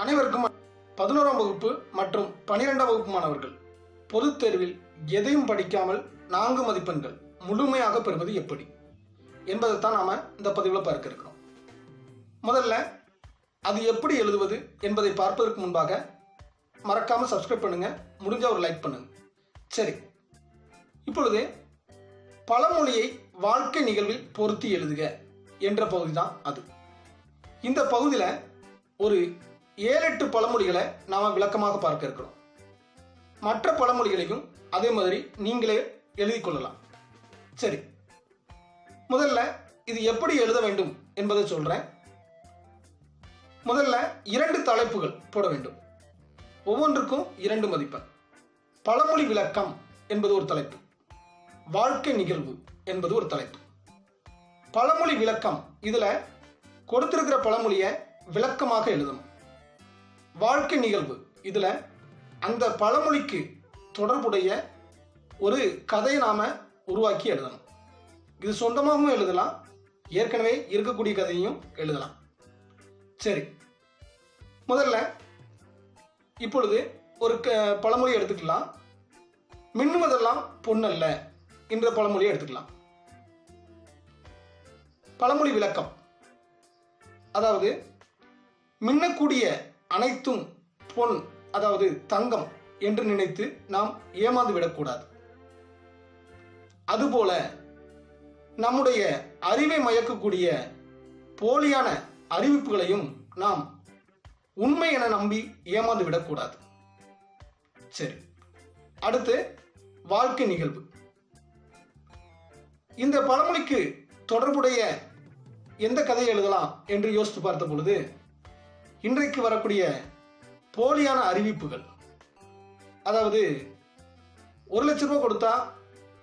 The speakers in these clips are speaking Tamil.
அனைவருக்கும் பதினோராம் வகுப்பு மற்றும் பனிரெண்டாம் வகுப்பு மாணவர்கள். பொதுத் தேர்வில் எதையும் படிக்காமல் நான்கு மதிப்பெண்கள் முழுமையாக பெறுவது எப்படி? என்பதை தான் நாம் இந்த பதிவில் பார்க்க இருக்கிறோம். முதல்ல அது எப்படி எழுதுவது என்பதை பார்ப்பதற்கு முன்பாக மறக்காமல் சப்ஸ்கிரைப் பண்ணுங்கள் முடிஞ்சால் ஒரு லைக் பண்ணுங்கள் சரி. இப்பொழுது பழமொழியை வாழ்க்கை நிகழ்வில் பொருத்தி எழுதுக என்ற பகுதி தான் அது. இந்த பகுதியில் ஒரு ஏழு எட்டு பழமொழிகளை நாம் விளக்கமாக பார்க்க இருக்கிறோம். மற்ற பழமொழிகளையும் அதே மாதிரி நீங்களே எழுதி கொள்ளலாம். சரி. முதல்ல இது எப்படி எழுத வேண்டும் என்பதை சொல்கிறேன் முதல்ல இரண்டு தலைப்புகள் போட வேண்டும். ஒவ்வொன்றுக்கும் இரண்டு மதிப்பெண். பழமொழி விளக்கம் என்பது ஒரு தலைப்பு. வாழ்க்கை நிகழ்வு என்பது ஒரு தலைப்பு. பழமொழி விளக்கம் இதில் கொடுத்திருக்கிற பழமொழியை விளக்கமாக எழுதணும். வாழ்க்கை நிகழ்வு. இதில் அந்த பழமொழிக்கு தொடர்புடைய ஒரு கதையை நாம் உருவாக்கி எழுதணும். இது சொந்தமாகவும் எழுதலாம் ஏற்கனவே இருக்கக்கூடிய கதையும் எழுதலாம். சரி. முதல்ல இப்பொழுது ஒரு க பழமொழி எடுத்துக்கலாம். மின்னுவதெல்லாம் பொண்ணல்ல என்ற பழமொழியை எடுத்துக்கலாம். பழமொழி விளக்கம். அதாவது மின்னக்கூடிய அனைத்தும் பொன் அதாவது தங்கம் என்று நினைத்து நாம் ஏமாந்து விடக்கூடாது. அதுபோல நம்முடைய அறிவை மயக்கக்கூடிய போலியான அறிவிப்புகளையும் நாம் உண்மை என நம்பி ஏமாந்து விடக்கூடாது. சரி அடுத்து வாழ்க்கை நிகழ்வு. இந்த பழமொழிக்கு தொடர்புடைய எந்த கதையை எழுதலாம் என்று யோசித்து பார்த்த பொழுது இன்றைக்கு வரக்கூடிய போலியான அறிவிப்புகள். அதாவது ஒரு லட்ச ரூபா கொடுத்தா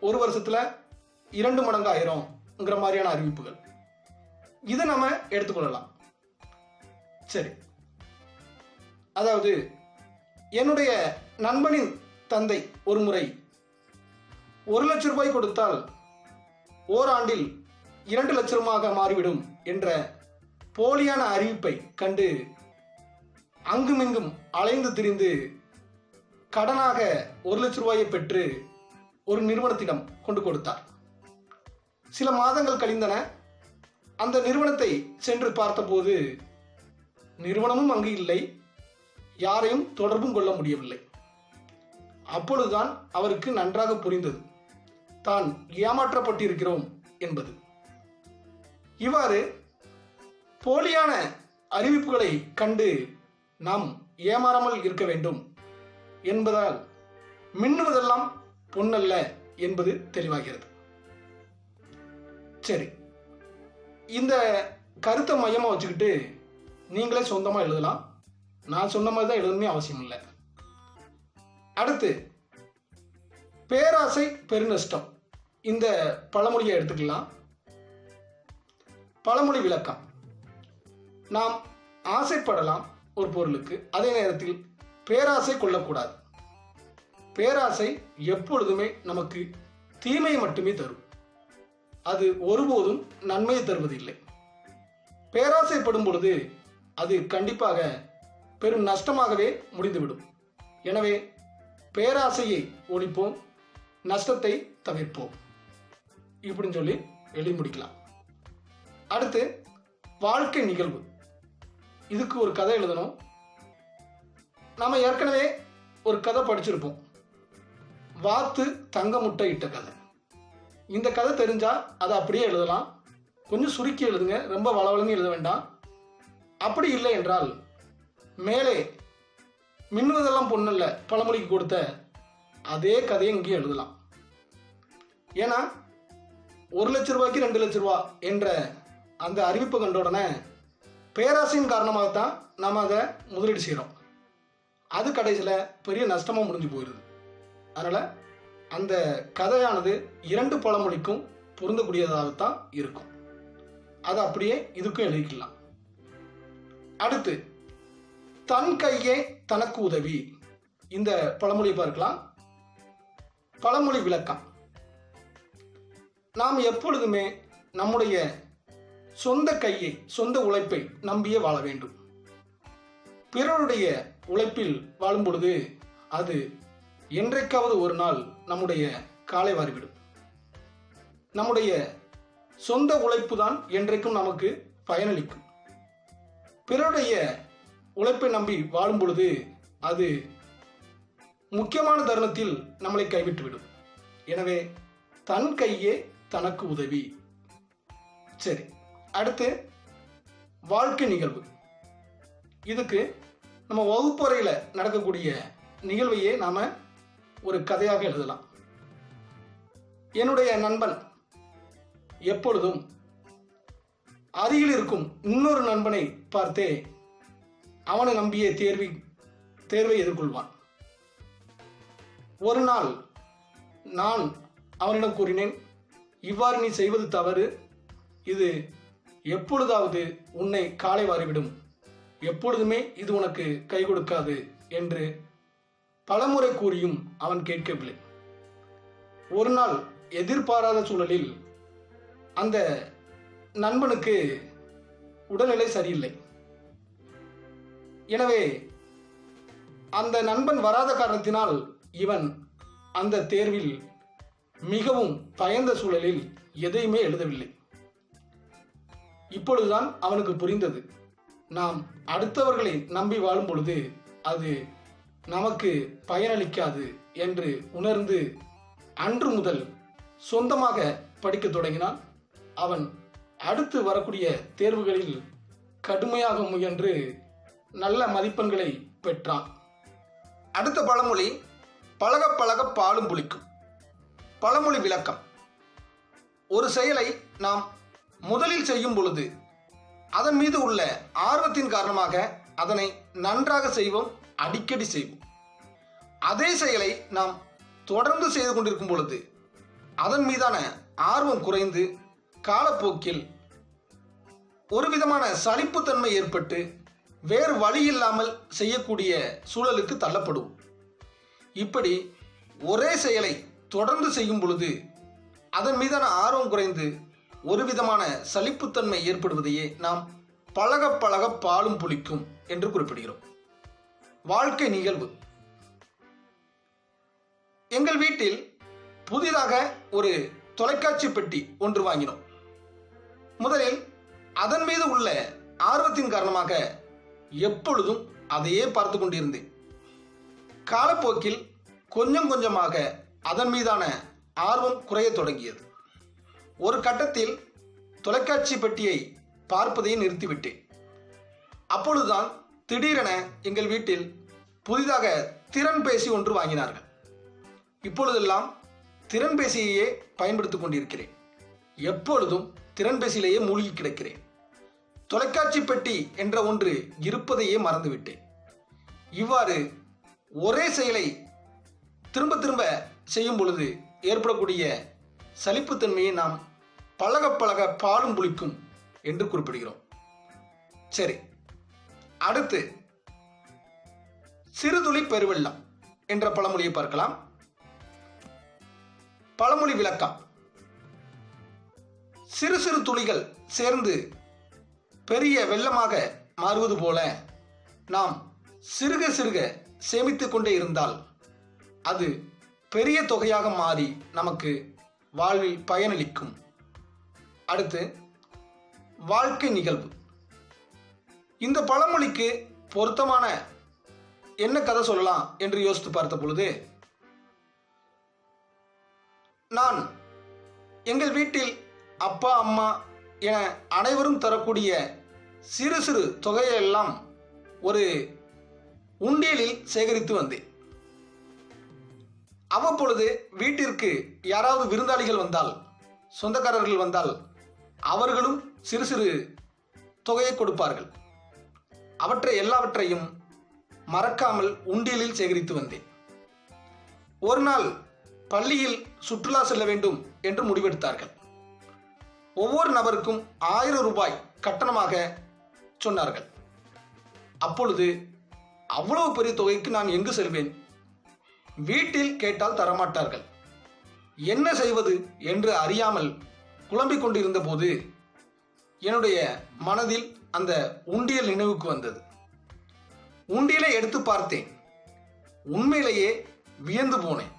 ஒரு வருஷத்துல இரண்டு மடங்கு ஆயிரும்ங்கிற மாதிரியான அறிவிப்புகள். இதை நம்ம எடுத்துக்கொள்ளலாம். சரி. அதாவது என்னுடைய நண்பனின் தந்தை ஒரு முறை ஒரு லட்ச ரூபாய் கொடுத்தால் ஓராண்டில் இரண்டு லட்சமாக மாறிவிடும் என்ற போலியான அறிவிப்பை கண்டு அங்குமிங்கும் அலைந்து திரிந்து கடனாக ஒரு லட்ச ரூபாயை பெற்று ஒரு நிறுவனத்திடம் கொண்டு கொடுத்தார். சில மாதங்கள் கழிந்தன. அந்த நிறுவனத்தை சென்று பார்த்தபோது நிறுவனமும் அங்கு இல்லை. யாரையும் தொடர்பும் கொள்ள முடியவில்லை. அப்பொழுதுதான் அவருக்கு நன்றாக புரிந்தது. தான் ஏமாற்றப்பட்டிருக்கிறோம் என்பது. இவ்வாறு போலியான அறிவிப்புகளை கண்டு நாம் ஏமாறாமல் இருக்க வேண்டும் என்பதால் மின்னுவதெல்லாம் பொன்னல்ல என்பது தெளிவாகிறது. சரி இந்த கருத்தை மையமாக வச்சுக்கிட்டு நீங்களே சொந்தமாக எழுதலாம். நான் சொன்ன மாதிரி தான் எழுதணுமே அவசியம் இல்லை. அடுத்து பேராசை பெருநஷ்டம். இந்த பழமொழியை எடுத்துக்கலாம். பழமொழி விளக்கம். நாம் ஆசைப்படலாம் ஒரு பொருளுக்கு. அதே நேரத்தில் பேராசை கொள்ளக்கூடாது. பேராசை எப்பொழுதுமே நமக்கு தீமையை மட்டுமே தரும். அது ஒருபோதும் நன்மையை தருவதில்லை. பேராசைப்படும் பொழுது அது கண்டிப்பாக பெரும் நஷ்டமாகவே முடிந்துவிடும். எனவே பேராசையை ஒழிப்போம் நஷ்டத்தை தவிர்ப்போம். இப்படின்னு சொல்லி எழுதி முடிக்கலாம். அடுத்து வாழ்க்கை நிகழ்வு. இதுக்கு ஒரு கதை எழுதணும். நம்ம ஏற்கனவே ஒரு கதை படிச்சிருப்போம். வாத்து தங்க முட்டை இட்ட கதை. இந்த கதை தெரிஞ்சால் அதை அப்படியே எழுதலாம். கொஞ்சம் சுருக்கி எழுதுங்க. ரொம்ப வளவலன்னு எழுத வேண்டாம். அப்படி இல்லை என்றால் மேலே மின்னுவதெல்லாம் பொண்ணல்ல பழமொழிக்கு கொடுத்த அதே கதையை இங்கேயும் எழுதலாம். ஏன்னா ஒரு லட்ச ரூபாய்க்கு ரெண்டு லட்ச ரூபா என்ற அந்த அறிவிப்பு கண்ட உடனே பேராசையின் காரணமாக தான் நாம் அதை முதலீடு செய்கிறோம். அது கடைசியில் பெரிய நஷ்டமாக முடிஞ்சு போயிடுது. அதனால் அந்த கதையானது இரண்டு பழமொழிக்கும் பொருந்தக்கூடியதாகத்தான் இருக்கும். அதை அப்படியே இதுக்கும் எழுதிக்கலாம். அடுத்து தன் கையே தனக்கு உதவி. இந்த பழமொழியை பார்க்கலாம். பழமொழி விளக்கம். நாம் எப்பொழுதுமே நம்முடைய சொந்த கையை சொந்த உழைப்பை நம்பியே வாழ வேண்டும். பிறருடைய உழைப்பில் வாழும் பொழுது அது என்றைக்காவது ஒரு நாள் நம்முடைய காலை வாரிவிடும். நம்முடைய சொந்த உழைப்பு தான் என்றைக்கும் நமக்கு பயனளிக்கும். பிறருடைய உழைப்பை நம்பி வாழும் பொழுது அது முக்கியமான தருணத்தில் நம்மளை கைவிட்டுவிடும். எனவே தன் கையே தனக்கு உதவி. சரி. அடுத்து வாழ்க்கை நிகழ்வு. இதுக்கு நம்ம வகுப்பறையில் நடக்கக்கூடிய நிகழ்வையே நாம் ஒரு கதையாக எழுதலாம். என்னுடைய நண்பன் எப்பொழுதும் அருகில் இருக்கும் இன்னொரு நண்பனை பார்த்தே அவனை நம்பிய தேர்வி தேர்வை எதிர்கொள்வான். ஒரு நாள் நான் அவனிடம் கூறினேன் இவ்வாறு நீ செய்வது தவறு. இது எப்பொழுதாவது உன்னை காலை வாரிவிடும். எப்பொழுதுமே இது உனக்கு கை கொடுக்காது என்று பலமுறை கூறியும் அவன் கேட்கவில்லை. ஒரு நாள் எதிர்பாராத சூழலில் அந்த நண்பனுக்கு உடல்நிலை சரியில்லை. எனவே அந்த நண்பன் வராத காரணத்தினால் இவன் அந்த தேர்வில் மிகவும் பயந்த சூழலில் எதையுமே எழுதவில்லை. இப்பொழுதுதான் அவனுக்கு புரிந்தது. நாம் அடுத்தவர்களை நம்பி வாழும் பொழுது அது நமக்கு பயனளிக்காது என்று உணர்ந்து அன்று முதல் சொந்தமாக படிக்க தொடங்கினான். அவன் அடுத்து வரக்கூடிய தேர்வுகளில் கடுமையாக முயன்று நல்ல மதிப்பெண்களை பெற்றான். அடுத்த பழமொழி பழக பழக பாலும் புளிக்கும். பழமொழி விளக்கம். ஒரு செயலை நாம் முதலில் செய்யும் பொழுது அதன் மீது உள்ள ஆர்வத்தின் காரணமாக அதனை நன்றாக செய்வோம் அடிக்கடி செய்வோம். அதே செயலை நாம் தொடர்ந்து செய்து கொண்டிருக்கும் பொழுது அதன் மீதான ஆர்வம் குறைந்து காலப்போக்கில் ஒரு விதமான சலிப்புத்தன்மை ஏற்பட்டு வேறு வழி இல்லாமல் செய்யக்கூடிய சூழலுக்கு தள்ளப்படும் இப்படி ஒரே செயலை தொடர்ந்து செய்யும் பொழுது அதன் மீதான ஆர்வம் குறைந்து ஒரு விதமான சலிப்புத்தன்மை ஏற்படுவதையே நாம் பழக பழக பாலும் புளிக்கும் என்று குறிப்பிடுகிறோம். வாழ்க்கை நிகழ்வு. எங்கள் வீட்டில் புதிதாக ஒரு தொலைக்காட்சி பெட்டி ஒன்று வாங்கினோம். முதலில் அதன் மீது உள்ள ஆர்வத்தின் காரணமாக எப்பொழுதும் அதையே பார்த்து கொண்டிருந்தேன். காலப்போக்கில் கொஞ்சம் கொஞ்சமாக அதன் மீதான ஆர்வம் குறையத் தொடங்கியது. ஒரு கட்டத்தில் தொலைக்காட்சி பெட்டியை பார்ப்பதையே நிறுத்திவிட்டேன். அப்பொழுதுதான் திடீரென எங்கள் வீட்டில் புதிதாக திறன்பேசி ஒன்று வாங்கினார்கள். இப்பொழுதெல்லாம் திறன்பேசியையே பயன்படுத்திக் கொண்டிருக்கிறேன். எப்பொழுதும் திறன்பேசியிலேயே மூழ்கி கிடக்கிறேன். தொலைக்காட்சி பெட்டி என்ற ஒன்று இருப்பதையே மறந்துவிட்டேன். இவ்வாறு ஒரே செயலை திரும்ப திரும்ப செய்யும் பொழுது ஏற்படக்கூடிய சலிப்புத்தன்மையை நாம் பழக பழக பாலும் புளிக்கும் என்று குறிப்பிடுகிறோம். சரி அடுத்து சிறுதுளி பெருவெள்ளம் என்ற பழமொழியை பார்க்கலாம். பழமொழி விளக்கம். சிறு சிறு துளிகள் சேர்ந்து பெரிய வெள்ளமாக மாறுவது போல நாம் சிறுக சிறுக சேமித்து கொண்டே இருந்தால் அது பெரிய தொகையாக மாறி நமக்கு வாழ்வில் பயனளிக்கும். அடுத்து வாழ்க்கை நிகழ்வு. இந்த பழமொழிக்கு பொருத்தமான என்ன கதை சொல்லலாம் என்று யோசித்து பார்த்த பொழுது நான் எங்கள் வீட்டில் அப்பா அம்மா என அனைவரும் தரக்கூடிய சிறு சிறு தொகையெல்லாம் ஒரு உண்டியலில் சேகரித்து வந்தேன். அவ்வப்பொழுது வீட்டிற்கு யாராவது விருந்தாளிகள் வந்தால் சொந்தக்காரர்கள் வந்தால் அவர்களும் சிறு சிறு தொகையை கொடுப்பார்கள். அவற்றை எல்லாவற்றையும் மறக்காமல் உண்டியலில் சேகரித்து வந்தேன். ஒரு நாள் பள்ளியில் சுற்றுலா செல்ல வேண்டும் என்று முடிவெடுத்தார்கள். ஒவ்வொரு நபருக்கும் ஆயிரம் ரூபாய் கட்டணமாக சொன்னார்கள். அப்பொழுது அவ்வளவு பெரிய தொகைக்கு நான் எங்கு செல்வேன்? வீட்டில் கேட்டால் தரமாட்டார்கள். என்ன செய்வது என்று அறியாமல் குழம்பிக் கொண்டிருந்த போது என்னுடைய மனதில் அந்த உண்டியல் நினைவுக்கு வந்தது. உண்டியலை எடுத்து பார்த்தேன். உண்மையிலேயே வியந்து போனேன்.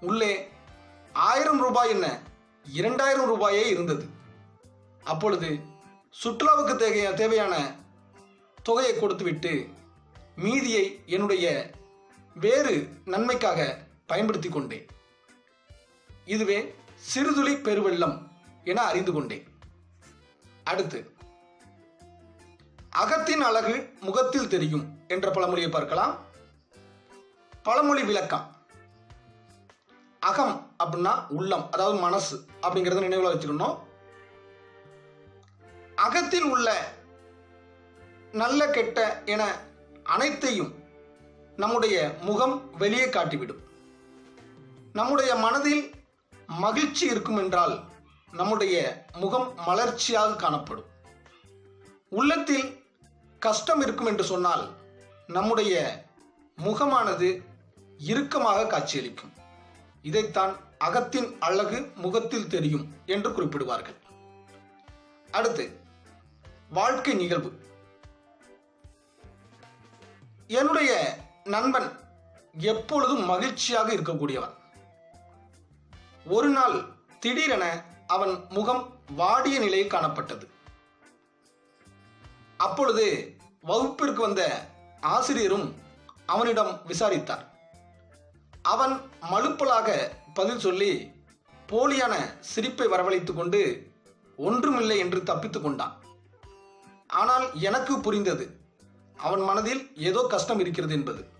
உள்ளே ஆயிரம் ரூபாய் என்ன இரண்டாயிரம் ரூபாயே இருந்தது. அப்பொழுது சுற்றுலாவுக்கு தேவையான தேவையான தொகையை கொடுத்துவிட்டு மீதியை என்னுடைய வேறு நன்மைக்காக பயன்படுத்தி கொண்டேன். இதுவே சிறுதுளி பெருவெள்ளம் என அறிந்து கொண்டேன். அடுத்து அகத்தின் அழகு முகத்தில் தெரியும் என்ற பழமொழியை பார்க்கலாம். பழமொழி விளக்கம். அகம் அப்படின்னா உள்ளம் அதாவது மனசு அப்படிங்கிறத நினைவில் வச்சுக்கணும். அகத்தில் உள்ள நல்ல கெட்ட என அனைத்தையும் நம்முடைய முகம் வெளியே காட்டிவிடும். நம்முடைய மனதில் மகிழ்ச்சி இருக்கும் என்றால் நம்முடைய முகம் மலர்ச்சியாக காணப்படும். உள்ளத்தில் கஷ்டம் இருக்கும் என்று சொன்னால் நம்முடைய முகமானது இறுக்கமாக காட்சியளிக்கும். இதைத்தான் அகத்தின் அழகு முகத்தில் தெரியும் என்று குறிப்பிடுவார்கள். அடுத்து வாழ்க்கை நிகழ்வு. என்னுடைய நண்பன் எப்பொழுதும் மகிழ்ச்சியாக இருக்கக்கூடியவன். ஒரு நாள் திடீரென அவன் முகம் வாடிய நிலையில் காணப்பட்டது. அப்பொழுது வகுப்பிற்கு வந்த ஆசிரியரும் அவனிடம் விசாரித்தார். அவன் மழுப்பலாக பதில் சொல்லி போலியான சிரிப்பை வரவழைத்து கொண்டு ஒன்றுமில்லை என்று தப்பித்துக் கொண்டான். ஆனால் எனக்கு புரிந்தது. அவன் மனதில் ஏதோ கஷ்டம் இருக்கிறது என்பது.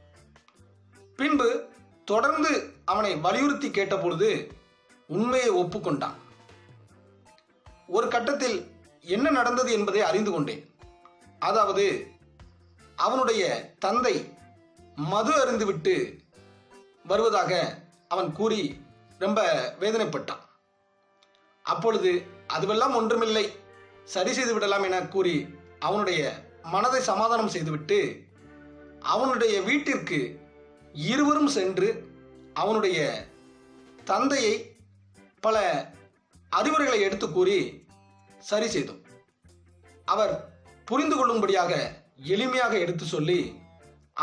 பின்பு தொடர்ந்து அவனை வலியுறுத்தி கேட்டபொழுது உண்மையை ஒப்புக்கொண்டான். ஒரு கட்டத்தில் என்ன நடந்தது என்பதை அறிந்து கொண்டேன். அதாவது அவனுடைய தந்தை மது அருந்துவிட்டு வருவதாக அவன் கூறி ரொம்ப வேதனைப்பட்டான். அப்பொழுது அதுவெல்லாம் ஒன்றுமில்லை. சரி செய்து விடலாம் என கூறி அவனுடைய மனதை சமாதானம் செய்துவிட்டு அவனுடைய வீட்டிற்கு இருவரும் சென்று அவனுடைய தந்தையை பல அறிவுரைகளை எடுத்து கூறி சரி செய்தோம். அவர் புரிந்து கொள்ளும்படியாக எளிமையாக எடுத்து சொல்லி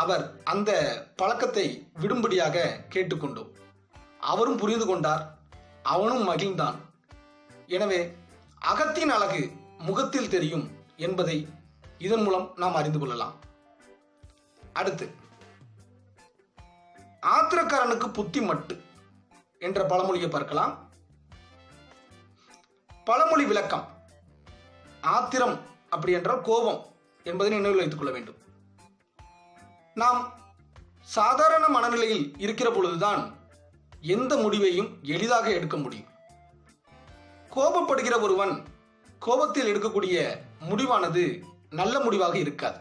அவர் அந்த பழக்கத்தை விடும்படியாக கேட்டுக்கொண்டோம் அவரும் புரிந்து கொண்டார் அவனும் மகிழ்ந்தான். எனவே அகத்தின் அழகு முகத்தில் தெரியும் என்பதை இதன் மூலம் நாம் அறிந்து கொள்ளலாம். அடுத்து ஆத்திரக்காரனுக்கு புத்தி மட்டு என்ற பழமொழியை பார்க்கலாம். பழமொழி விளக்கம். ஆத்திரம் அப்படி என்றால் கோபம் என்பதை நினைவில் வைத்துக் கொள்ள வேண்டும். நாம் சாதாரண மனநிலையில் இருக்கிற பொழுதுதான் எந்த முடிவையும் எளிதாக எடுக்க முடியும். கோபப்படுகிற ஒருவன் கோபத்தில் எடுக்கக்கூடிய முடிவானது நல்ல முடிவாக இருக்காது.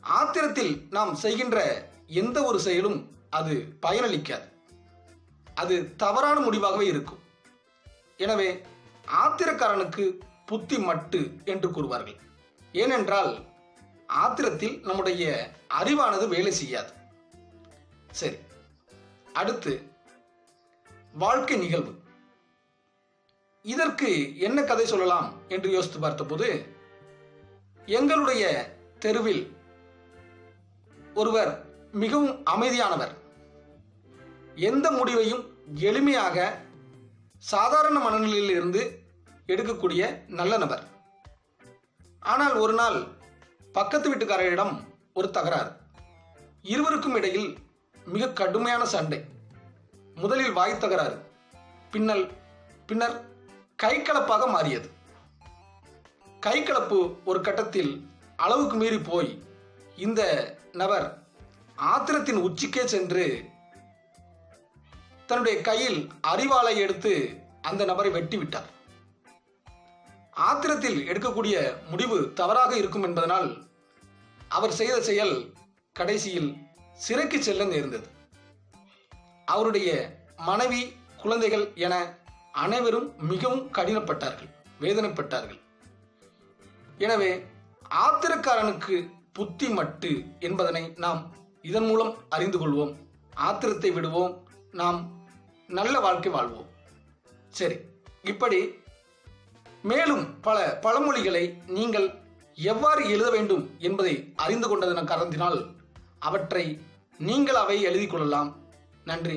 ஆத்திரத்தில் நாம் செய்கின்ற எந்த ஒரு செயலும் அது பயனளிக்காது. அது தவறான முடிவாகவே இருக்கும். எனவே ஆத்திரக்காரனுக்கு புத்தி மட்டு என்று கூறுவார்கள். ஏனென்றால் ஆத்திரத்தில் நம்முடைய அறிவானது வேலை செய்யாது. சரி அடுத்து வாழ்க்கை நிகழ்வு. இதற்கு என்ன கதை சொல்லலாம் என்று யோசித்து பார்த்தபோது எங்களுடைய தெருவில் ஒருவர் மிகவும் அமைதியானவர். எந்த முடிவையும் எளிமையாக சாதாரண மனநிலையில் இருந்து எடுக்கக்கூடிய நல்ல நபர். ஆனால் ஒரு நாள் பக்கத்து வீட்டுக்காரரிடம் ஒரு தகராறு. இருவருக்கும் இடையில் மிக கடுமையான சண்டை. முதலில் வாய் தகராறு பின்னல் பின்னர் கைகலப்பாக மாறியது. கைகலப்பு ஒரு கட்டத்தில் அளவுக்கு மீறி போய் இந்த நபர் ஆத்திரத்தின் உச்சிக்கே சென்று தன்னுடைய கையில் அறிவாளை எடுத்து அந்த நபரை வெட்டி விட்டார். ஆத்திரத்தில் எடுக்கக்கூடிய முடிவு தவறாக இருக்கும் என்பதனால் அவர் செய்த செயல் கடைசியில் சிறைக்கு செல்ல நேர்ந்தது. அவருடைய மனைவி குழந்தைகள் என அனைவரும் மிகவும் கடினப்பட்டார்கள் வேதனைப்பட்டார்கள். எனவே ஆத்திரக்காரனுக்கு புத்தி மட்டு என்பதனை நாம் இதன் மூலம் அறிந்து கொள்வோம். ஆத்திரத்தை விடுவோம். நாம் நல்ல வாழ்க்கை வாழ்வோம். சரி இப்படி மேலும் பல பழமொழிகளை நீங்கள் எவ்வாறு எழுத வேண்டும் என்பதை அறிந்து கொண்டதென கருதினால் அவற்றை நீங்கள் அவை எழுதி கொள்ளலாம். நன்றி.